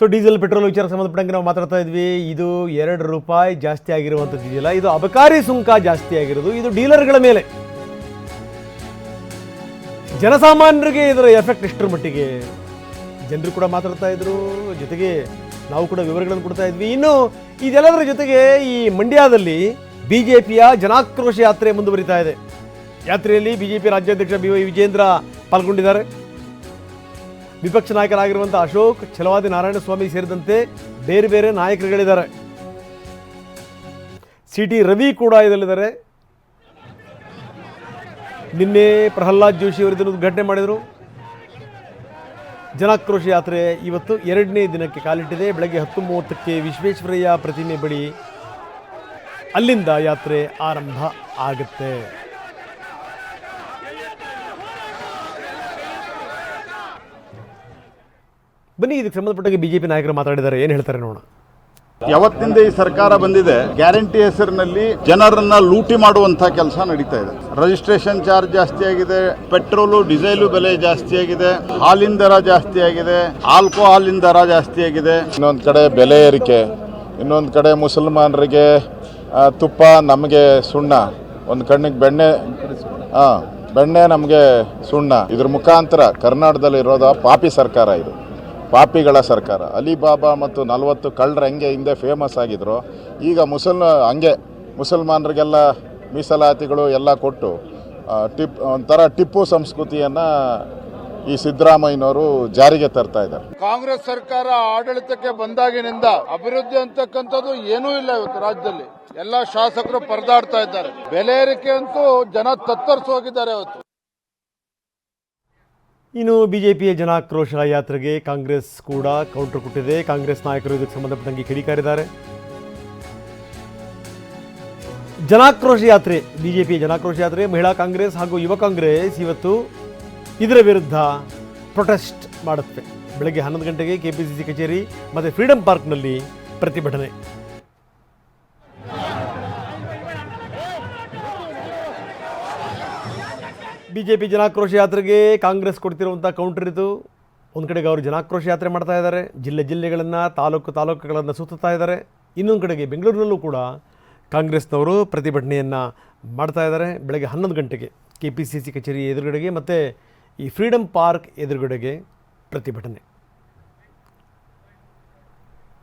So diesel petrol ವಿಚಾರ ಸಂಬಂಧಪಟ್ಟಂಗೆ ನಾವು ಮಾತಾಡ್ತಾ ಇದ್ವಿ. ಇದು ಎರಡು ರೂಪಾಯಿ ಜಾಸ್ತಿ ಆಗಿರುವಂಥದ್ದು ಇದೆಯಲ್ಲ ಇದು ಅಬಕಾರಿ ಸುಂಕ ಜಾಸ್ತಿ ಆಗಿರೋದು. ಇದು ಡೀಲರ್ಗಳ ಮೇಲೆ. ಜನಸಾಮಾನ್ಯರಿಗೆ ಇದರ ಎಫೆಕ್ಟ್ ಎಷ್ಟರ ಮಟ್ಟಿಗೆ? ಜನರು ಕೂಡ ಮಾತಾಡ್ತಾ ಇದ್ರು. ಜೊತೆಗೆ ನಾವು ಕೂಡ ವಿವರಗಳನ್ನು ಕೊಡ್ತಾ ಇದ್ವಿ. ಇನ್ನು ಇದೆಲ್ಲದರ ಜೊತೆಗೆ ಈ ಮಂಡ್ಯದಲ್ಲಿ ಬಿಜೆಪಿಯ ಜನಾಕ್ರೋಶ ಯಾತ್ರೆ ಮುಂದುವರಿತಾ ಇದೆ. ಯಾತ್ರೆಯಲ್ಲಿ ಬಿಜೆಪಿ ರಾಜ್ಯಾಧ್ಯಕ್ಷ ಬಿ ವೈ ವಿಜೇಂದ್ರ ಪಾಲ್ಗೊಂಡಿದ್ದಾರೆ. ವಿಪಕ್ಷ ನಾಯಕರಾಗಿರುವಂಥ ಅಶೋಕ್, ಛಲವಾದಿ ನಾರಾಯಣಸ್ವಾಮಿ ಸೇರಿದಂತೆ ಬೇರೆ ಬೇರೆ ನಾಯಕರುಗಳಿದ್ದಾರೆ. ಸಿ ಟಿ ರವಿ ಕೂಡ ಇದರಲ್ಲಿದ್ದಾರೆ. ನಿನ್ನೆ ಪ್ರಹ್ಲಾದ್ ಜೋಶಿ ಅವರು ಉದ್ಘಾಟನೆ ಮಾಡಿದರು. ಜನಾಕ್ರೋಶ ಯಾತ್ರೆ ಇವತ್ತು ಎರಡನೇ ದಿನಕ್ಕೆ ಕಾಲಿಟ್ಟಿದೆ. ಬೆಳಗ್ಗೆ ಹತ್ತು ಮೂವತ್ತಕ್ಕೆ ವಿಶ್ವೇಶ್ವರಯ್ಯ ಪ್ರತಿಮೆ ಬಳಿ ಅಲ್ಲಿಂದ ಯಾತ್ರೆ ಆರಂಭ ಆಗುತ್ತೆ. ಬನ್ನಿ ಇದಕ್ಕೆ ಸಂಬಂಧಪಟ್ಟಾಗೆ ಬಿಜೆಪಿ ನಾಯಕರು ಮಾತಾಡಿದ್ದಾರೆ. ಏನು ಹೇಳ್ತಾರೆ ನೋಡೋಣ. ಯಾವತ್ತಿಂದ ಈ ಸರ್ಕಾರ ಬಂದಿದೆ ಗ್ಯಾರಂಟಿ ಹೆಸರಿನಲ್ಲಿ ಜನರನ್ನ ಲೂಟಿ ಮಾಡುವಂತಹ ಕೆಲಸ ನಡೀತಾ ಇದೆ. ರಿಜಿಸ್ಟ್ರೇಷನ್ ಚಾರ್ಜ್ ಜಾಸ್ತಿ ಆಗಿದೆ ಪೆಟ್ರೋಲು ಡೀಸೆಲು ಬೆಲೆ ಜಾಸ್ತಿ ಆಗಿದೆ ಹಾಲಿನ ದರ ಜಾಸ್ತಿ ಆಗಿದೆ ಆಲ್ಕೋಹಾಲಿನ ದರ ಜಾಸ್ತಿ ಆಗಿದೆ. ಇನ್ನೊಂದು ಕಡೆ ಬೆಲೆ ಏರಿಕೆ ಇನ್ನೊಂದು ಕಡೆ ಮುಸಲ್ಮಾನರಿಗೆ ತುಪ್ಪ ನಮಗೆ ಸುಣ್ಣ. ಒಂದು ಕಣ್ಣಿಗೆ ಬೆಣ್ಣೆ ಹಾಂ ಬೆಣ್ಣೆ ನಮಗೆ ಸುಣ್ಣ. ಇದ್ರ ಮುಖಾಂತರ ಕರ್ನಾಟಕದಲ್ಲಿ ಇರೋದ ಪಾಪಿ ಸರ್ಕಾರ ಇದು. ಪಾಪಿಗಳ ಸರ್ಕಾರ. ಅಲಿಬಾಬಾ ಮತ್ತು ನಲವತ್ತು ಕಳ್ಳರು ಹಂಗೆ ಹಿಂದೆ ಫೇಮಸ್ ಆಗಿದ್ರು. ಈಗ ಮುಸಲ್ ಹಂಗೆ ಮುಸಲ್ಮಾನರಿಗೆಲ್ಲ ಮೀಸಲಾತಿಗಳು ಎಲ್ಲ ಕೊಟ್ಟು ಟಿಪ್, ಒಂಥರ ಟಿಪ್ಪು ಸಂಸ್ಕೃತಿಯನ್ನು ಈ ಸಿದ್ದರಾಮಯ್ಯನವರು ಜಾರಿಗೆ ತರ್ತಾ ಇದ್ದಾರೆ. ಕಾಂಗ್ರೆಸ್ ಸರ್ಕಾರ ಆಡಳಿತಕ್ಕೆ ಬಂದಾಗಿನಿಂದ ಅಭಿವೃದ್ಧಿ ಅಂತಕ್ಕಂಥದ್ದು ಏನೂ ಇಲ್ಲ ಇವತ್ತು ರಾಜ್ಯದಲ್ಲಿ. ಎಲ್ಲ ಶಾಸಕರು ಪರದಾಡ್ತಾ ಇದ್ದಾರೆ. ಬೆಲೆ ಏರಿಕೆ ಅಂತೂ ಜನ ತತ್ತರಿಸಿ ಹೋಗಿದ್ದಾರೆ ಇವತ್ತು ಇನ್ನು ಬಿಜೆಪಿಯ ಜನಾಕ್ರೋಶ ಯಾತ್ರೆಗೆ ಕಾಂಗ್ರೆಸ್ ಕೂಡ ಕೌಂಟರ್ ಕೊಟ್ಟಿದೆ. ಕಾಂಗ್ರೆಸ್ ನಾಯಕರು ಇದಕ್ಕೆ ಸಂಬಂಧಪಟ್ಟಂಗೆ ಕಿಡಿಕಾರಿದ್ದಾರೆ. ಜನಾಕ್ರೋಶ ಯಾತ್ರೆ, ಬಿಜೆಪಿಯ ಜನಾಕ್ರೋಶ ಯಾತ್ರೆ, ಮಹಿಳಾ ಕಾಂಗ್ರೆಸ್ ಹಾಗೂ ಯುವ ಕಾಂಗ್ರೆಸ್ ಇವತ್ತು ಇದರ ವಿರುದ್ಧ ಪ್ರೊಟೆಸ್ಟ್ ಮಾಡುತ್ತೆ ಬೆಳಗ್ಗೆ ಹನ್ನೊಂದು ಗಂಟೆಗೆ ಕೆಪಿಸಿಸಿ ಕಚೇರಿ ಮತ್ತು ಫ್ರೀಡಂ ಪಾರ್ಕ್ನಲ್ಲಿ ಪ್ರತಿಭಟನೆ. ಬಿಜೆಪಿ ಜನಾಕ್ರೋಶ ಯಾತ್ರೆಗೆ ಕಾಂಗ್ರೆಸ್ ಕೊಡ್ತಿರುವಂಥ ಕೌಂಟರ್ ಇದು ಒಂದು ಕಡೆಗೆ ಅವರು ಜನಾಕ್ರೋಶ ಯಾತ್ರೆ ಮಾಡ್ತಾ ಇದ್ದಾರೆ, ಜಿಲ್ಲೆ ಜಿಲ್ಲೆಗಳನ್ನು, ತಾಲೂಕು ತಾಲೂಕುಗಳನ್ನು ಸುತ್ತುತ್ತಾ ಇದ್ದಾರೆ. ಇನ್ನೊಂದು ಕಡೆಗೆ ಬೆಂಗಳೂರಿನಲ್ಲೂ ಕೂಡ ಕಾಂಗ್ರೆಸ್ನವರು ಪ್ರತಿಭಟನೆಯನ್ನು ಮಾಡ್ತಾ ಇದ್ದಾರೆ. ಬೆಳಗ್ಗೆ ಹನ್ನೊಂದು ಗಂಟೆಗೆ ಕೆ ಪಿ ಸಿ ಸಿ ಕಚೇರಿ ಎದುರುಗಡೆಗೆ ಮತ್ತು ಈ ಫ್ರೀಡಮ್ ಪಾರ್ಕ್ ಎದುರುಗಡೆಗೆ ಪ್ರತಿಭಟನೆ.